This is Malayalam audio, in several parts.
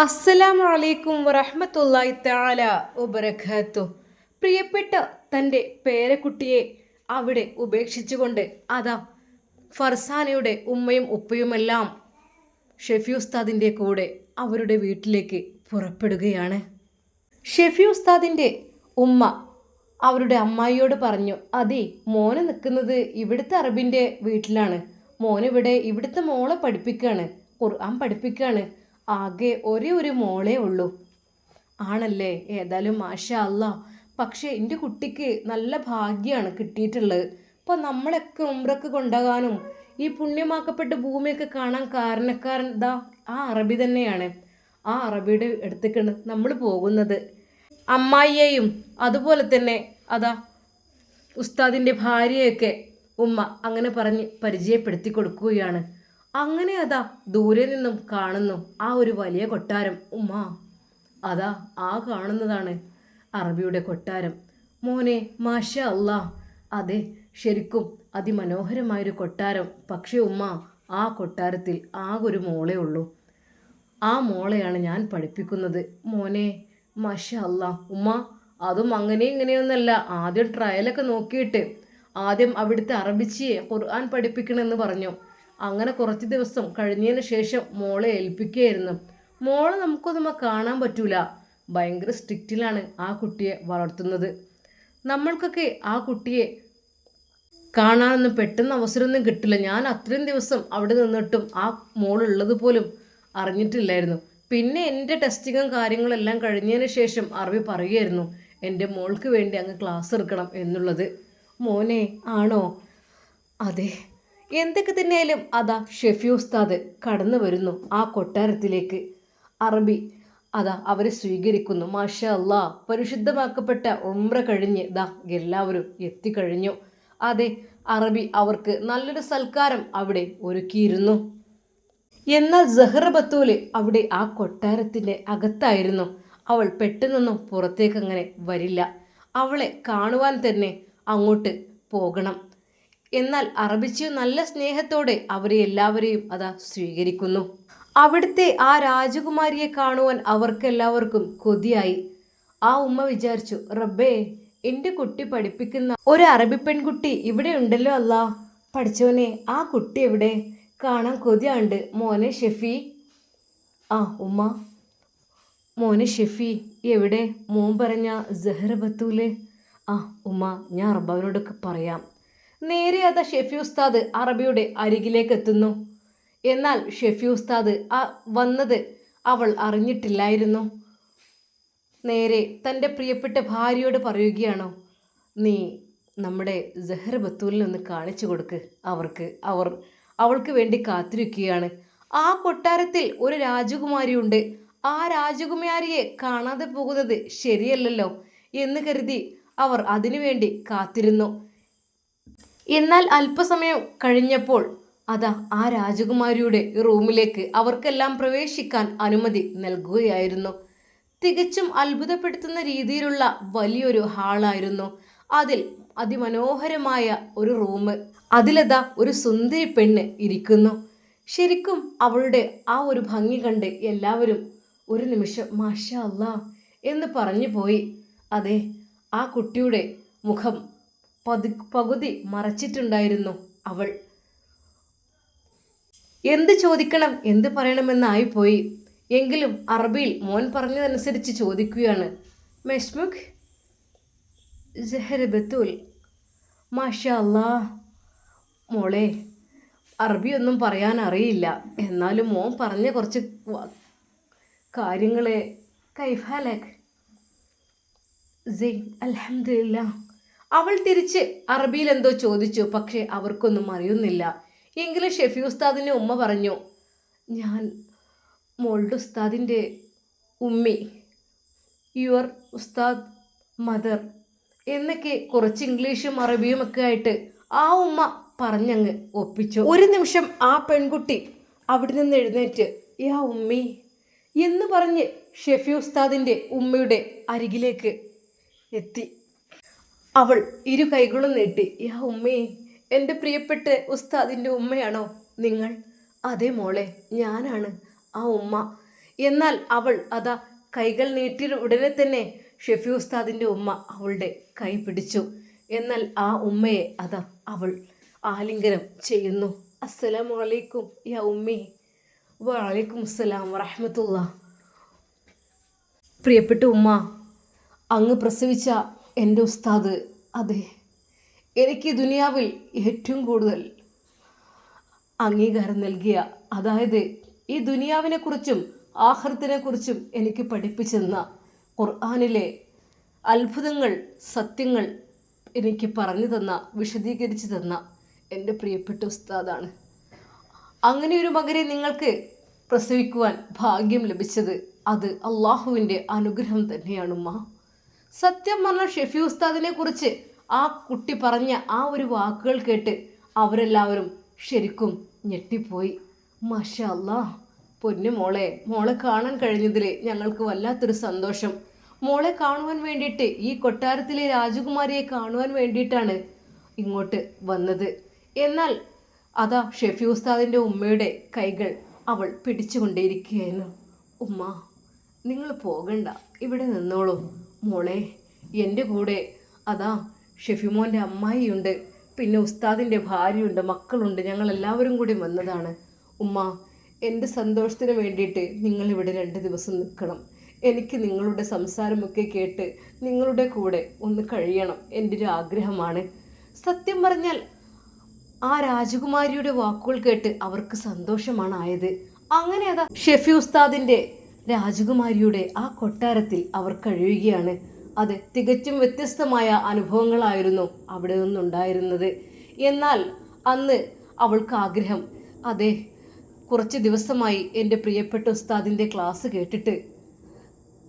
അസ്സലാമു അലൈക്കും വറഹ്മത്തുള്ളാഹി താല ഉപരഖത്തു പ്രിയപ്പെട്ട തന്റെ പേരക്കുട്ടിയെ അവിടെ ഉപേക്ഷിച്ചുകൊണ്ട് അതാ ഫർസാനയുടെ ഉമ്മയും ഉപ്പയുമെല്ലാം ഷെഫി ഉസ്താദിന്റെ കൂടെ അവരുടെ വീട്ടിലേക്ക് പുറപ്പെടുകയാണ്. ഷെഫി ഉസ്താദിന്റെ ഉമ്മ അവരുടെ അമ്മായിയോട് പറഞ്ഞു അതെ മോന് നിൽക്കുന്നത് ഇവിടുത്തെ അറബിന്റെ വീട്ടിലാണ്. മോനിവിടെ ഇവിടുത്തെ മോളെ പഠിപ്പിക്കുകയാണ് ഖുർആൻ പഠിപ്പിക്കുകയാണ്. ആകെ ഒരേ ഒരു മോളേ ഉള്ളൂ. ആണല്ലേ? ഏതായാലും മാഷ അല്ല പക്ഷേ എന്റെ കുട്ടിക്ക് നല്ല ഭാഗ്യമാണ് കിട്ടിയിട്ടുള്ളത്. ഇപ്പോൾ നമ്മളൊക്കെ ഉമ്രക്ക് കൊണ്ടുപോകാനും ഈ പുണ്യമാക്കപ്പെട്ട ഭൂമിയൊക്കെ കാണാൻ കാരണക്കാരൻ ദാ ആ അറബി തന്നെയാണ്. ആ അറബിയുടെ അടുത്തേക്കാണ് നമ്മൾ പോകുന്നത്. അമ്മായിയെയും അതുപോലെ തന്നെ അതാ ഉസ്താദിന്റെ ഭാര്യയൊക്കെ ഉമ്മ അങ്ങനെ പറഞ്ഞ് പരിചയപ്പെടുത്തി കൊടുക്കുകയാണ്. അങ്ങനെ അതാ ദൂരെ നിന്നും കാണുന്നു ആ ഒരു വലിയ കൊട്ടാരം. ഉമ്മ അതാ ആ കാണുന്നതാണ് അറബിയുടെ കൊട്ടാരം. മോനെ മാഷ അല്ലാ അതെ ശരിക്കും അതിമനോഹരമായൊരു കൊട്ടാരം. പക്ഷേ ഉമ്മ ആ കൊട്ടാരത്തിൽ ആകെ ഒരു മോളേ ഉള്ളൂ. ആ മോളെയാണ് ഞാൻ പഠിപ്പിക്കുന്നത്. മോനെ മാഷ അല്ല ഉമ്മ അതും അങ്ങനെ ഇങ്ങനെയൊന്നല്ല. ആദ്യം ട്രയലൊക്കെ നോക്കിയിട്ട് ആദ്യം അവിടുത്തെ അറബിച്ചിയെ ഖുർആൻ പഠിപ്പിക്കണമെന്ന് പറഞ്ഞു. അങ്ങനെ കുറച്ച് ദിവസം കഴിഞ്ഞതിന് ശേഷം മോളെ ഏൽപ്പിക്കുകയായിരുന്നു. മോളെ നമുക്കൊന്നും കാണാൻ പറ്റൂല. ഭയങ്കര സ്ട്രിക്റ്റിലാണ് ആ കുട്ടിയെ വളർത്തുന്നത്. നമ്മൾക്കൊക്കെ ആ കുട്ടിയെ കാണാനൊന്നും പെട്ടെന്ന് അവസരമൊന്നും കിട്ടില്ല. ഞാൻ അത്രയും ദിവസം അവിടെ നിന്നിട്ടും ആ മോളുള്ളത് പോലും അറിഞ്ഞിട്ടില്ലായിരുന്നു. പിന്നെ എന്റെ ടെസ്റ്റിങ്ങും കാര്യങ്ങളെല്ലാം കഴിഞ്ഞതിന് ശേഷം അറബി പറയുമായിരുന്നു എന്റെ മോൾക്ക് വേണ്ടി അങ്ങ് ക്ലാസ് എടുക്കണം എന്നുള്ളത്. മോനെ ആണോ? അതെ. എന്തൊക്കെ തന്നെയായാലും അതാ ഷെഫി ഉസ്താദ് കടന്നു വരുന്നു ആ കൊട്ടാരത്തിലേക്ക്. അറബി അതാ അവരെ സ്വീകരിക്കുന്നു. മാഷ അല്ലാ പരിശുദ്ധമാക്കപ്പെട്ട ഉംറ കഴിഞ്ഞ് ദാ എല്ലാവരും എത്തിക്കഴിഞ്ഞു. അതെ അറബി അവർക്ക് നല്ലൊരു സൽക്കാരം അവിടെ ഒരുക്കിയിരുന്നു. എന്നാൽ സഹ്റ ബത്തൂൽ അവിടെ ആ കൊട്ടാരത്തിന്റെ അകത്തായിരുന്നു. അവൾ പെട്ടെന്നൊന്നും പുറത്തേക്കങ്ങനെ വരില്ല. അവളെ കാണുവാൻ തന്നെ അങ്ങോട്ട് പോകണം. എന്നാൽ അറബിച്ചു നല്ല സ്നേഹത്തോടെ അവരെ എല്ലാവരെയും അതാ സ്വീകരിക്കുന്നു. അവിടുത്തെ ആ രാജകുമാരിയെ കാണുവാൻ അവർക്കെല്ലാവർക്കും കൊതിയായി. ആ ഉമ്മ വിചാരിച്ചു റബ്ബേ എന്റെ കുട്ടി പഠിപ്പിക്കുന്ന ഒരു അറബി പെൺകുട്ടി ഇവിടെ ഉണ്ടല്ലോ അല്ല. പഠിച്ചവനെ ആ കുട്ടി എവിടെ? കാണാൻ കൊതിയാണ്ട്. മോനെ ഷെഫി. ആ ഉമ്മ. മോനെ ഷെഫി എവിടെ? മോൻ പറഞ്ഞ ജഹ്റ ആ ഉമ്മ ഞാൻ റബ്ബാവിനോടൊക്കെ പറയാം. നേരെ അത് ഷെഫി ഉസ്താദ് അറബിയുടെ അരികിലേക്ക് എത്തുന്നു എന്നാൽ ഷെഫി ഉസ്താദ് ആ വന്നത് അവൾ അറിഞ്ഞിട്ടില്ലായിരുന്നു. നേരെ തന്റെ പ്രിയപ്പെട്ട ഭാര്യയോട് പറയുകയാണോ നീ നമ്മുടെ ജഹർ ബത്തൂലിൽ ഒന്ന് കാണിച്ചു കൊടുക്ക്. അവർക്ക് അവർ അവൾക്ക് വേണ്ടി കാത്തിരിക്കുകയാണ്. ആ കൊട്ടാരത്തിൽ ഒരു രാജകുമാരിയുണ്ട്. ആ രാജകുമാരിയെ കാണാതെ പോകുന്നത് ശരിയല്ലല്ലോ എന്ന് കരുതി അവർ അതിനുവേണ്ടി കാത്തിരുന്നു. എന്നാൽ അല്പസമയം കഴിഞ്ഞപ്പോൾ അതാ ആ രാജകുമാരിയുടെ റൂമിലേക്ക് അവർക്കെല്ലാം പ്രവേശിക്കാൻ അനുമതി നൽകുകയായിരുന്നു. തികച്ചും അത്ഭുതപ്പെടുത്തുന്ന രീതിയിലുള്ള വലിയൊരു ഹാളായിരുന്നു. അതിൽ അതിമനോഹരമായ ഒരു റൂം. അതിലതാ ഒരു സുന്ദരി പെണ്ണ് ഇരിക്കുന്നു. ശരിക്കും അവളുടെ ആ ഒരു ഭംഗി കണ്ട് എല്ലാവരും ഒരു നിമിഷം മാഷ അല്ലാ എന്ന് പറഞ്ഞു പോയി അതെ ആ കുട്ടിയുടെ മുഖം പതു പകുതി മറച്ചിട്ടുണ്ടായിരുന്നു അവൾ. എന്ത് ചോദിക്കണം എന്ത് പറയണമെന്നായിപ്പോയി. എങ്കിലും അറബിയിൽ മോൻ പറഞ്ഞതനുസരിച്ച് ചോദിക്കുകയാണ്. മെഷ്മുഖ് ജഹരബത്തുൽ. ബത്തൂൽ മാഷ അല്ലാ മോളെ അറബിയൊന്നും പറയാൻ അറിയില്ല എന്നാലും മോൻ പറഞ്ഞ കുറച്ച് കാര്യങ്ങളെ കൈഫാലക്. ജെയ് അലഹമില്ല അവൾ തിരിച്ച് അറബിയിൽ എന്തോ ചോദിച്ചു പക്ഷേ അവർക്കൊന്നും അറിയുന്നില്ല. എങ്കിലും ഷെഫി ഉസ്താദിന്റെ ഉമ്മ പറഞ്ഞു ഞാൻ മോളുടെ ഉസ്താദിന്റെ ഉമ്മി യുവർ ഉസ്താദ് മദർ എന്നൊക്കെ കുറച്ച് ഇംഗ്ലീഷും അറബിയും ഒക്കെ ആയിട്ട് ആ ഉമ്മ പറഞ്ഞങ്ങ് ഒപ്പിച്ചു. ഒരു നിമിഷം ആ പെൺകുട്ടി അവിടെ നിന്ന് എഴുന്നേറ്റ് യാ ഉമ്മി എന്ന് പറഞ്ഞ് ഷെഫി ഉസ്താദിന്റെ ഉമ്മയുടെ അരികിലേക്ക് എത്തി. അവൾ ഇരു കൈകളും നീട്ടി യാ ഉമ്മേ എന്റെ പ്രിയപ്പെട്ട ഉസ്താദിന്റെ ഉമ്മയാണോ നിങ്ങൾ? അതെ മോളെ ഞാനാണ് ആ ഉമ്മ. എന്നാൽ അവൾ അതാ കൈകൾ നീട്ടിയ ഉടനെ തന്നെ ഷെഫി ഉസ്താദിന്റെ ഉമ്മ അവളുടെ കൈ പിടിച്ചു. എന്നാൽ ആ ഉമ്മയെ അതാ അവൾ ആലിംഗനം ചെയ്യുന്നു. അസ്സലാമു അലൈക്കും യാ ഉമ്മി. വലൈക്കും അസ്സലാം വറഹമത്തുള്ള. പ്രിയപ്പെട്ട ഉമ്മ അങ്ങ് പ്രസവിച്ച എന്റെ ഉസ്താദ് അതെ എനിക്ക് ദുനിയാവിൽ ഏറ്റവും കൂടുതൽ അംഗീകാരം നൽകിയ അതായത് ഈ ദുനിയാവിനെക്കുറിച്ചും ആഹൃത്തിനെക്കുറിച്ചും എനിക്ക് പഠിപ്പിച്ചെന്ന ഖുർആാനിലെ അത്ഭുതങ്ങൾ സത്യങ്ങൾ എനിക്ക് പറഞ്ഞു തന്ന വിശദീകരിച്ചു തന്ന എന്റെ പ്രിയപ്പെട്ട ഉസ്താദാണ്. അങ്ങനെ മകനെ നിങ്ങൾക്ക് പ്രസവിക്കുവാൻ ഭാഗ്യം ലഭിച്ചത് അത് അള്ളാഹുവിന്റെ അനുഗ്രഹം തന്നെയാണ് ഉമ്മ. സത്യം പറഞ്ഞ ഷെഫി ഉസ്താദിനെ കുറിച്ച് ആ കുട്ടി പറഞ്ഞ ആ ഒരു വാക്കുകൾ കേട്ട് അവരെല്ലാവരും ശരിക്കും ഞെട്ടിപ്പോയി. മഷല്ല പൊന്നു മോളെ. മോളെ കാണാൻ കഴിഞ്ഞതിൽ ഞങ്ങൾക്ക് വല്ലാത്തൊരു സന്തോഷം. മോളെ കാണുവാൻ വേണ്ടിയിട്ട് ഈ കൊട്ടാരത്തിലെ രാജകുമാരിയെ കാണുവാൻ വേണ്ടിയിട്ടാണ് ഇങ്ങോട്ട് വന്നത്. എന്നാൽ അതാ ഷെഫി ഉസ്താദിന്റെ ഉമ്മയുടെ കൈകൾ അവൾ പിടിച്ചുകൊണ്ടേയിരിക്കുകയായിരുന്നു. ഉമ്മ നിങ്ങൾ പോകണ്ട. ഇവിടെ നിന്നോളൂ. മോളെ എന്റെ കൂടെ. അതാ ഷെഫിമോന്റെ അമ്മായിയുണ്ട്. പിന്നെ ഉസ്താദിന്റെ ഭാര്യയുണ്ട് മക്കളുണ്ട്. ഞങ്ങൾ എല്ലാവരും കൂടി വന്നതാണ്. ഉമ്മ എന്റെ സന്തോഷത്തിന് വേണ്ടിയിട്ട് നിങ്ങളിവിടെ രണ്ട് ദിവസം നിൽക്കണം. എനിക്ക് നിങ്ങളുടെ സംസാരമൊക്കെ കേട്ട് നിങ്ങളുടെ കൂടെ ഒന്ന് കഴിയണം. എന്റെ ഒരു ആഗ്രഹമാണ്. സത്യം പറഞ്ഞാൽ ആ രാജകുമാരിയുടെ വാക്കുകൾ കേട്ട് അവർക്ക് സന്തോഷമാണ് ആയത്. അങ്ങനെ അതാ ഷെഫി ഉസ്താദിന്റെ രാജകുമാരിയുടെ ആ കൊട്ടാരത്തിൽ അവർ കഴിയുകയാണ്. അത് തികച്ചും വ്യത്യസ്തമായ അനുഭവങ്ങളായിരുന്നു അവിടെ നിന്നുണ്ടായിരുന്നത്. എന്നാൽ അന്ന് അവൾക്ക് ആഗ്രഹം അതെ കുറച്ച് ദിവസമായി എന്റെ പ്രിയപ്പെട്ട ഉസ്താദിന്റെ ക്ലാസ് കേട്ടിട്ട്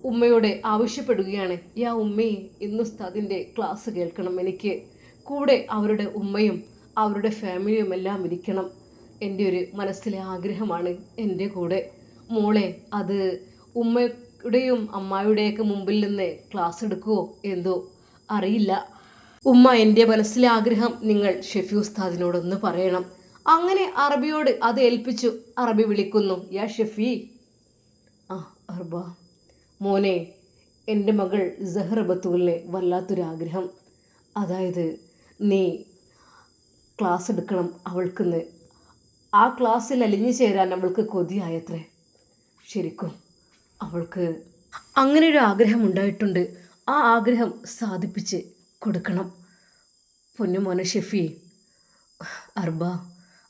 ഉമ്മയോട് ആവശ്യപ്പെടുകയാണ്. യാ ഉമ്മയെ ഇന്ന് ഉസ്താദിന്റെ ക്ലാസ് കേൾക്കണം എനിക്ക്. കൂടെ അവരുടെ ഉമ്മയും അവരുടെ ഫാമിലിയും എല്ലാം ഇരിക്കണം. എന്റെ ഒരു മനസ്സിലെ ആഗ്രഹമാണ് എന്റെ കൂടെ. മോളെ അത് ഉമ്മയുടെയും അമ്മായിയുടെയൊക്കെ മുമ്പിൽ നിന്ന് ക്ലാസ് എടുക്കുവോ? എന്തോ അറിയില്ല. ഉമ്മ എന്റെ മനസ്സിലെ ആഗ്രഹം നിങ്ങൾ ഷെഫി ഉസ്താദിനോടൊന്ന് പറയണം. അങ്ങനെ അറബിയോട് അത് ഏൽപ്പിച്ചു. അറബി വിളിക്കുന്നു യാ ഷെഫി. ആ അർബ മോനെ എന്റെ മകൾ സഹ്റ ബത്തുവിലെ വല്ലാത്തൊരാഗ്രഹം അതായത് നീ ക്ലാസ് എടുക്കണം അവൾക്കിന്ന്. ആ ക്ലാസ്സിൽ അലിഞ്ഞു ചേരാൻ അവൾക്ക് കൊതിയായത്രേ. ശരിക്കും അവൾക്ക് അങ്ങനെ ഒരു ആഗ്രഹം ഉണ്ടായിട്ടുണ്ട്. ആ ആഗ്രഹം സാധിപ്പിച്ച് കൊടുക്കണം. പൊന്നുമോനെ ഷെഫി. അർബ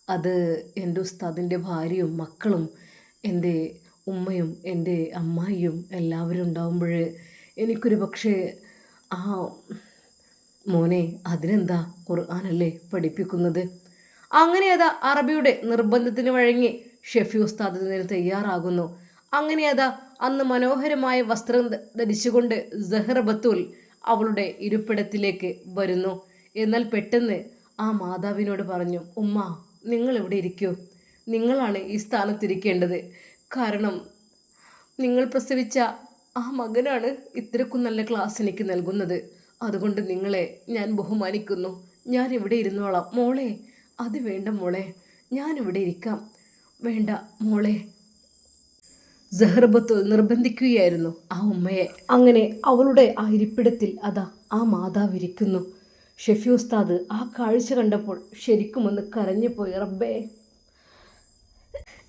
അത് എന്റെ ഉസ്താദിന്റെ ഭാര്യയും മക്കളും എന്റെ ഉമ്മയും എന്റെ അമ്മായിയും എല്ലാവരും ഉണ്ടാവുമ്പോൾ എനിക്കൊരു പക്ഷേ ആ മോനെ അതിനെന്താ ഖുർആാനല്ലേ പഠിപ്പിക്കുന്നത്? അങ്ങനെ അതാ അറബിയുടെ നിർബന്ധത്തിന് വഴങ്ങി ഷെഫി ഉസ്താദ് ഇതിന് തയ്യാറാകുന്നു. അങ്ങനെ അതാ അന്ന് മനോഹരമായ വസ്ത്രം ധരിച്ചുകൊണ്ട് ജഹർ ബത്തൂൽ അവളുടെ ഇരിപ്പിടത്തിലേക്ക് വരുന്നു. എന്നാൽ പെട്ടെന്ന് ആ മാതാവിനോട് പറഞ്ഞു ഉമ്മ നിങ്ങൾ ഇവിടെ ഇരിക്കൂ. നിങ്ങളാണ് ഈ സ്ഥാനത്തിരിക്കേണ്ടത്. കാരണം നിങ്ങൾ പ്രസവിച്ച ആ മകനാണ് ഇത്രക്കും നല്ല ക്ലാസ് എനിക്ക് നൽകുന്നത്. അതുകൊണ്ട് നിങ്ങളെ ഞാൻ ബഹുമാനിക്കുന്നു. ഞാൻ ഇവിടെ ഇരുന്നോളാം. മോളെ അത് വേണ്ട മോളെ. ഞാൻ ഇവിടെ ഇരിക്കാം. വേണ്ട മോളെ ജഹർബത്ത് നിർബന്ധിക്കുകയായിരുന്നു. ആ ഉമ്മയെ. അങ്ങനെ അവളുടെ ആ ഇരിപ്പിടത്തിൽ അതാ ആ മാതാവ് ഇരിക്കുന്നു. ഷെഫി ഉസ്താദ് ആ കാഴ്ച കണ്ടപ്പോൾ ശരിക്കും ഒന്ന് കരഞ്ഞു പോയി. റബ്ബേ.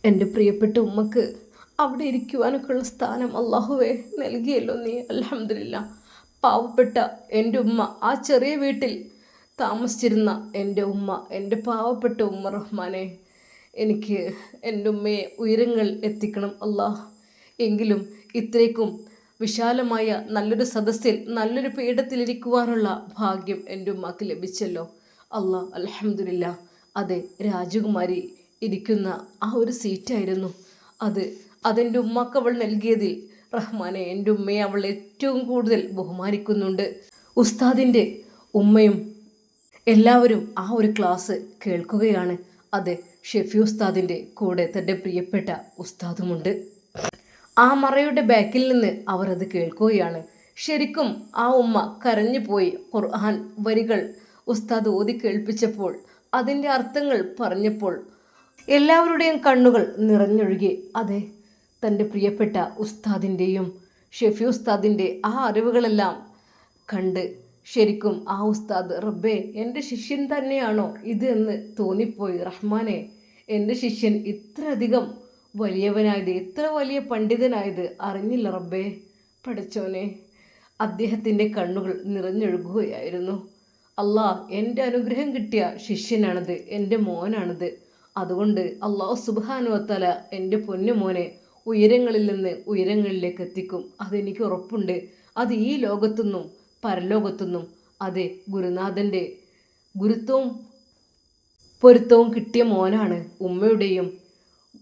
എന്റെ പ്രിയപ്പെട്ട ഉമ്മക്ക് അവിടെ ഇരിക്കുവാനൊക്കെയുള്ള സ്ഥാനം അള്ളാഹുവേ നൽകിയല്ലോ നീ. അലഹമില്ല പാവപ്പെട്ട എന്റെ ഉമ്മ. ആ ചെറിയ വീട്ടിൽ താമസിച്ചിരുന്ന എന്റെ ഉമ്മ. എന്റെ പാവപ്പെട്ട ഉമ്മ റഹ്മാനെ. എനിക്ക് എന്റെ ഉമ്മയെ ഉയരങ്ങൾ എത്തിക്കണം അള്ളാഹ് എങ്കിലും ഇത്രയ്ക്കും വിശാലമായ നല്ലൊരു സദസ്സിൽ നല്ലൊരു പീഠത്തിലിരിക്കുവാനുള്ള ഭാഗ്യം എന്റെ ഉമ്മക്ക് ലഭിച്ചല്ലോ. അള്ളാഹ് അലഹമില്ല അതെ രാജകുമാരി ഇരിക്കുന്ന ആ ഒരു സീറ്റായിരുന്നു അത്. അതെന്റെ ഉമ്മക്ക് അവൾ നൽകിയതിൽ റഹ്മാനെ എന്റെ ഉമ്മയെ അവൾ ഏറ്റവും കൂടുതൽ ബഹുമാനിക്കുന്നുണ്ട്. ഉസ്താദിന്റെ ഉമ്മയും എല്ലാവരും ആ ഒരു ക്ലാസ് കേൾക്കുകയാണ്. അതെ ഷെഫി ഉസ്താദിന്റെ കൂടെ തന്റെ പ്രിയപ്പെട്ട ഉസ്താദുമുണ്ട്. ആ മറയുടെ ബാക്കിൽ നിന്ന് അവർ അത് കേൾക്കുകയാണ്. ശരിക്കും ആ ഉമ്മ കരഞ്ഞു പോയി ഖുർആൻ വരികൾ ഉസ്താദ് ഓതി കേൾപ്പിച്ചപ്പോൾ അതിന്റെ അർത്ഥങ്ങൾ പറഞ്ഞപ്പോൾ എല്ലാവരുടെയും കണ്ണുകൾ നിറഞ്ഞൊഴുകി. അതെ തന്റെ പ്രിയപ്പെട്ട ഉസ്താദിന്റെയും ഷെഫി ഉസ്താദിന്റെ ആ അറിവുകളെല്ലാം കണ്ട് ശരിക്കും ആ ഉസ്താദ് റബ്ബേ എന്റെ ശിഷ്യൻ തന്നെയാണോ ഇത്? എന്ന് തോന്നിപ്പോയി റഹ്മാനെ. എന്റെ ശിഷ്യൻ ഇത്രയധികം വലിയവനായത് ഇത്ര വലിയ പണ്ഡിതനായത് അറിഞ്ഞില്ല റബ്ബേ പഠിച്ചോനെ അദ്ദേഹത്തിന്റെ കണ്ണുകൾ നിറഞ്ഞൊഴുകുകയായിരുന്നു. അല്ലാ എന്റെ അനുഗ്രഹം കിട്ടിയ ശിഷ്യനാണത് എന്റെ മോനാണത്. അതുകൊണ്ട് അള്ളാഹു സുബാനുവത്തല എന്റെ പൊന്നു മോനെ ഉയരങ്ങളിൽ നിന്ന് ഉയരങ്ങളിലേക്ക് എത്തിക്കും. അതെനിക്ക് ഉറപ്പുണ്ട്. അത് ഈ ലോകത്തുനിന്നും പരലോകത്തുനിന്നും അതെ ഗുരുനാഥന്റെ ഗുരുത്വവും പൊരുത്തവും കിട്ടിയ മോനാണ് ഉമ്മയുടെയും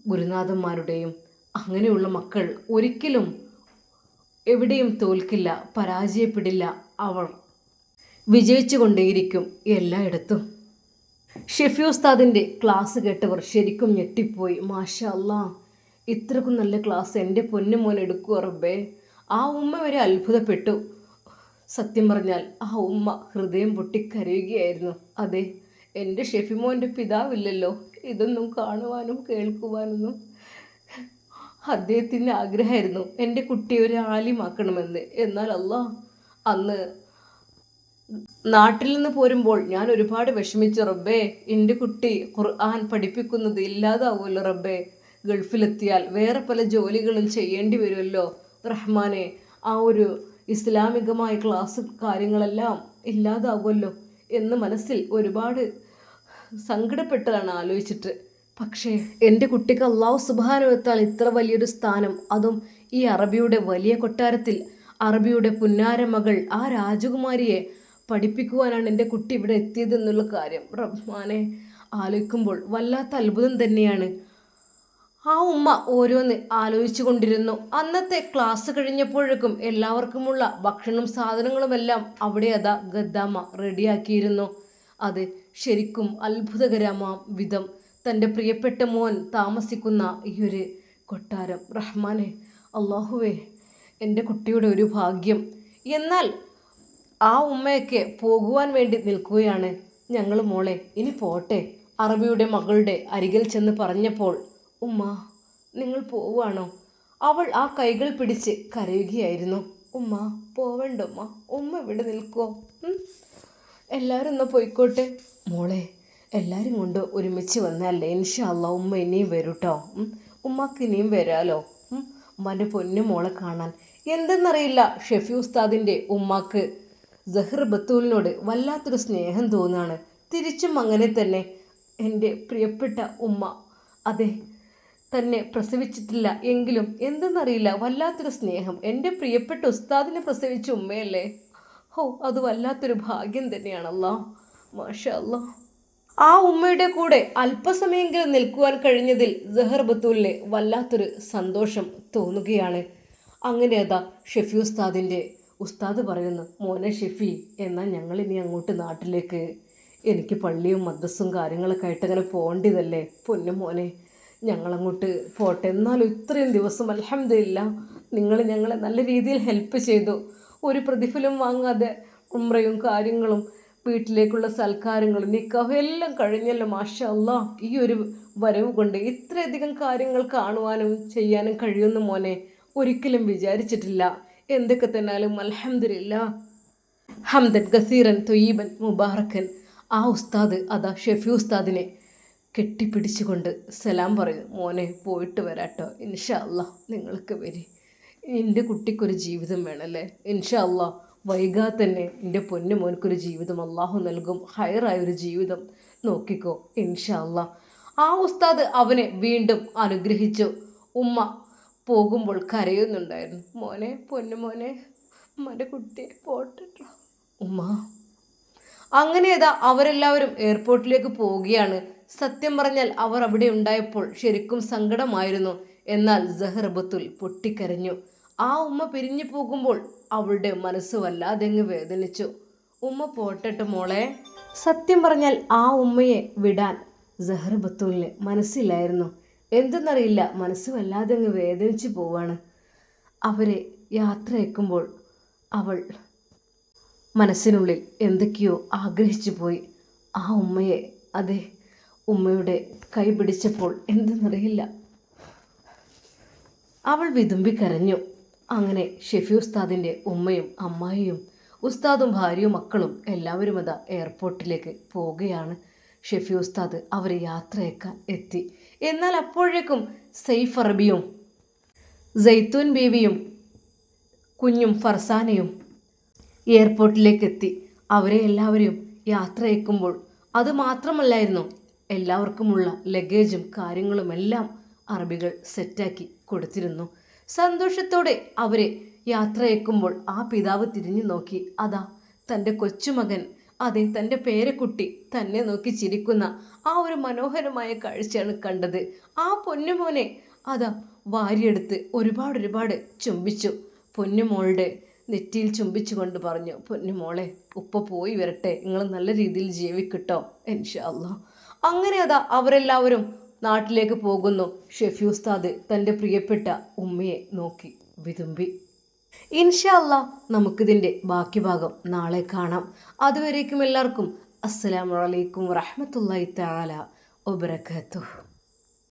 ഗുരുനാഥന്മാരുടെയും. അങ്ങനെയുള്ള മക്കൾ ഒരിക്കലും എവിടെയും തോൽക്കില്ല പരാജയപ്പെടില്ല. അവർ വിജയിച്ചു കൊണ്ടേയിരിക്കും എല്ലായിടത്തും. ഷെഫി ഉസ്താദിന്റെ ക്ലാസ് കേട്ടവർ ശരിക്കും ഞെട്ടിപ്പോയി. മാഷ അല്ലാ ഇത്രക്കും നല്ല ക്ലാസ് എന്റെ പൊന്നു മോൻ റബ്ബേ? ആ ഉമ്മ വരെ അത്ഭുതപ്പെട്ടു. സത്യം പറഞ്ഞാൽ ആ ഉമ്മ ഹൃദയം പൊട്ടിക്കരയുകയായിരുന്നു. അതെ എന്റെ ഷെഫിമോന്റെ പിതാവില്ലല്ലോ. ഇതൊന്നും കാണുവാനും കേൾക്കുവാനൊന്നും അദ്ദേഹത്തിന്റെ ആഗ്രഹമായിരുന്നു. എന്റെ കുട്ടിയെ ഒരു ആലിമാക്കണമെന്ന്. എന്നാൽ അല്ല അന്ന് നാട്ടിൽ നിന്ന് പോരുമ്പോൾ ഞാൻ ഒരുപാട് വിഷമിച്ചു. റബ്ബേ എന്റെ കുട്ടി ഖുർആൻ പഠിപ്പിക്കുന്നത് ഇല്ലാതാവുമല്ലോ റബ്ബേ. ഗൾഫിലെത്തിയാൽ വേറെ പല ജോലികളും ചെയ്യേണ്ടി വരുമല്ലോ. റഹ്മാനെ ആ ഒരു ഇസ്ലാമികമായ ക്ലാസ് കാര്യങ്ങളെല്ലാം ഇല്ലാതാവുമല്ലോ എന്ന് മനസ്സിൽ ഒരുപാട് സങ്കടപ്പെട്ടതാണ് ആലോചിച്ചിട്ട്. പക്ഷേ എന്റെ കുട്ടിക്ക് അള്ളാഹു സുബാനുവെത്താൽ ഇത്ര വലിയൊരു സ്ഥാനം അതും ഈ അറബിയുടെ വലിയ കൊട്ടാരത്തിൽ അറബിയുടെ പുന്നാര മകൾ ആ രാജകുമാരിയെ പഠിപ്പിക്കുവാനാണ് എന്റെ കുട്ടി ഇവിടെ എത്തിയതെന്നുള്ള കാര്യം. റഹ്മാനെ ആലോചിക്കുമ്പോൾ വല്ലാത്ത അത്ഭുതം തന്നെയാണ്. ആ ഉമ്മ ഓരോന്ന് ആലോചിച്ചു കൊണ്ടിരുന്നു. അന്നത്തെ ക്ലാസ് കഴിഞ്ഞപ്പോഴേക്കും എല്ലാവർക്കുമുള്ള ഭക്ഷണം സാധനങ്ങളുമെല്ലാം അവിടെ അതാ ഗദ്ദാമ്മ റെഡിയാക്കിയിരുന്നു. അത് ശരിക്കും അത്ഭുതകരമാം വിധം. തന്റെ പ്രിയപ്പെട്ട മോൻ താമസിക്കുന്ന ഈ ഒരു കൊട്ടാരം. റഹ്മാനെ അള്ളാഹുവേ എന്റെ കുട്ടിയുടെ ഒരു ഭാഗ്യം. എന്നാൽ ആ ഉമ്മയൊക്കെ പോകുവാൻ വേണ്ടി നിൽക്കുകയാണ് ഞങ്ങൾ മോളെ. ഇനി പോട്ടെ. അറബിയുടെ മകളുടെ അരികിൽ ചെന്ന് പറഞ്ഞപ്പോൾ ഉമ്മ നിങ്ങൾ പോവാണോ അവൾ ആ കൈകൾ പിടിച്ച് കരയുകയായിരുന്നു. ഉമ്മ പോവണ്ട ഉമ്മ ഉമ്മ ഇവിടെ നിൽക്കുമോ എല്ലാവരും ഒന്ന് പോയിക്കോട്ടെ. മോളെ എല്ലാവരും കൊണ്ട് ഒരുമിച്ച് വന്നല്ലേ? ഇൻഷാല്ല ഉമ്മ ഇനിയും വരൂട്ടോ ഉമ്മക്ക് ഇനിയും വരാലോ? ഉമ്മാന്റെ പൊന്നു മോളെ കാണാൻ. എന്തെന്നറിയില്ല ഷെഫി ഉസ്താദിന്റെ ഉമ്മക്ക് ജഹർ ബത്തൂലിനോട് വല്ലാത്തൊരു സ്നേഹം തോന്നുകയാണ് തിരിച്ചും അങ്ങനെ തന്നെ എന്റെ പ്രിയപ്പെട്ട ഉമ്മ. അതെ തന്നെ പ്രസവിച്ചിട്ടില്ല. എങ്കിലും എന്തെന്നറിയില്ല. വല്ലാത്തൊരു സ്നേഹം. എന്റെ പ്രിയപ്പെട്ട ഉസ്താദിനെ പ്രസവിച്ച ഉമ്മയല്ലേ? ഹോ അത് വല്ലാത്തൊരു ഭാഗ്യം തന്നെയാണല്ലോ. മാഷാ ആ ഉമ്മയുടെ കൂടെ അല്പസമയെങ്കിലും നിൽക്കുവാൻ കഴിഞ്ഞതിൽ ജഹർ ബത്തൂലിന് വല്ലാത്തൊരു സന്തോഷം തോന്നുകയാണ്. അങ്ങനെ അതാ ഷെഫി ഉസ്താദിന്റെ ഉസ്താദ് പറയുന്നു മോനെ ഷെഫി എന്നാൽ ഞങ്ങൾ ഇനി അങ്ങോട്ട് നാട്ടിലേക്ക്? എനിക്ക് പള്ളിയും മദ്രസും കാര്യങ്ങളൊക്കെ ആയിട്ട് അങ്ങനെ പോകേണ്ടതല്ലേ? പൊന്നു മോനെ. ഞങ്ങളങ്ങോട്ട് പോട്ടെ. എന്നാലും ഇത്രയും ദിവസം അലഹമില്ല നിങ്ങൾ ഞങ്ങളെ നല്ല രീതിയിൽ ഹെൽപ്പ് ചെയ്തു. ഒരു പ്രതിഫലം വാങ്ങാതെ ഉമ്രയും കാര്യങ്ങളും വീട്ടിലേക്കുള്ള സൽക്കാരങ്ങളും നിക്കാഹും എല്ലാം കഴിഞ്ഞല്ലോ മാഷ അല്ലാ ഈ ഒരു വരവ് കൊണ്ട് ഇത്രയധികം കാര്യങ്ങൾ കാണുവാനും ചെയ്യാനും കഴിയുന്ന മോനെ. ഒരിക്കലും വിചാരിച്ചിട്ടില്ല. എന്തൊക്കെ തന്നാലും അലഹമില്ല ഹംദൻ ഗസീറൻ തൊയ്യീബൻ മുബാറക്കൻ. ആ ഉസ്താദ് അതാ ഷെഫി ഉസ്താദിനെ കെട്ടിപ്പിടിച്ചുകൊണ്ട് സലാം പറയും മോനെ പോയിട്ട് വരാട്ടോ. ഇൻഷാ അല്ലാ നിങ്ങൾക്ക് വരി. എന്റെ കുട്ടിക്കൊരു ജീവിതം വേണമല്ലേ ഇൻഷാ അല്ലാ വൈകാതെ തന്നെ എന്റെ പൊന്നു മോനക്കൊരു ജീവിതം അള്ളാഹു നൽകും. ഹയറായൊരു ജീവിതം നോക്കിക്കോ ഇൻഷാ അല്ലാ ആ ഉസ്താദ് അവനെ വീണ്ടും അനുഗ്രഹിച്ചു. ഉമ്മ പോകുമ്പോൾ കരയുന്നുണ്ടായിരുന്നു മോനെ പൊന്നു മോനെ ഉമ്മന്റെ കുട്ടിയെ പോട്ടോ ഉമ്മ അങ്ങനെ ഏതാ അവരെല്ലാവരും എയർപോർട്ടിലേക്ക് പോവുകയാണ്. സത്യം പറഞ്ഞാൽ അവർ അവിടെ ഉണ്ടായപ്പോൾ ശരിക്കും സങ്കടമായിരുന്നു. എന്നാൽ ജഹർ ബത്തുൽ പൊട്ടിക്കരഞ്ഞു. ആ ഉമ്മ പിരിഞ്ഞു പോകുമ്പോൾ അവളുടെ മനസ്സ് വല്ലാതെ അങ്ങ് വേദനിച്ചു. ഉമ്മ പോട്ടെട്ട് മോളെ. സത്യം പറഞ്ഞാൽ ആ ഉമ്മയെ വിടാൻ ജഹർ ബത്തൂലിന് മനസ്സിലായിരുന്നു എന്തെന്നറിയില്ല മനസ്സ് വല്ലാതെ അങ്ങ് വേദനിച്ചു പോവാണ്. അവരെ യാത്രയക്കുമ്പോൾ അവൾ മനസ്സിനുള്ളിൽ എന്തൊക്കെയോ ആഗ്രഹിച്ചു പോയി. ആ ഉമ്മയെ അതെ ഉമ്മയുടെ കൈ പിടിച്ചപ്പോൾ എന്തെന്നറിയില്ല. അവൾ വിതുമ്പി കരഞ്ഞു. അങ്ങനെ ഷെഫി ഉസ്താദിന്റെ ഉമ്മയും അമ്മായിയും ഉസ്താദും ഭാര്യയും മക്കളും എല്ലാവരും അതാ എയർപോർട്ടിലേക്ക് പോവുകയാണ്. ഷെഫി ഉസ്താദ് അവരെ യാത്രയേക്കാൻ എത്തി. എന്നാൽ അപ്പോഴേക്കും സെയ്ഫ് അറബിയും ജെയ്ത്തൂൻ ബീവിയും കുഞ്ഞും ഫർസാനയും എയർപോർട്ടിലേക്ക് എത്തി. അവരെ എല്ലാവരെയും യാത്രയേക്കുമ്പോൾ അത് മാത്രമല്ലായിരുന്നു എല്ലാവർക്കുമുള്ള ലഗേജും കാര്യങ്ങളുമെല്ലാം അറബികൾ സെറ്റാക്കി കൊടുത്തിരുന്നു. സന്തോഷത്തോടെ അവരെ യാത്രയക്കുമ്പോൾ ആ പിതാവ് തിരിഞ്ഞു നോക്കി. അതാ തന്റെ കൊച്ചുമകൻ. അതെ തന്റെ പേരക്കുട്ടി തന്നെ നോക്കി ചിരിക്കുന്ന ആ ഒരു മനോഹരമായ കാഴ്ചയാണ് കണ്ടത്. ആ പൊന്നുമോനെ അതാ വാരിയെടുത്ത് ഒരുപാട് ഒരുപാട് ചുംബിച്ചു. പൊന്നുമോളുടെ നെറ്റിയിൽ ചുംബിച്ചുകൊണ്ട് പറഞ്ഞു പൊന്നുമോളെ ഉപ്പ പോയി വരട്ടെ. നിങ്ങൾ നല്ല രീതിയിൽ ജീവിക്കട്ടോ ഇൻഷാ അല്ലാ അങ്ങനെ അതാ അവരെല്ലാവരും നാട്ടിലേക്ക് പോകുന്നു. ഷെഫി ഉസ്താദ് തന്റെ പ്രിയപ്പെട്ട ഉമ്മയെ നോക്കി വിതുമ്പി. ഇൻഷല്ല നമുക്കിതിന്റെ ബാക്കി ഭാഗം നാളെ കാണാം. അതുവരേക്കും എല്ലാവർക്കും അസ്സലാമു അലൈക്കും വറഹ്മത്തുള്ളാഹി തആല വബറകാതുഹു.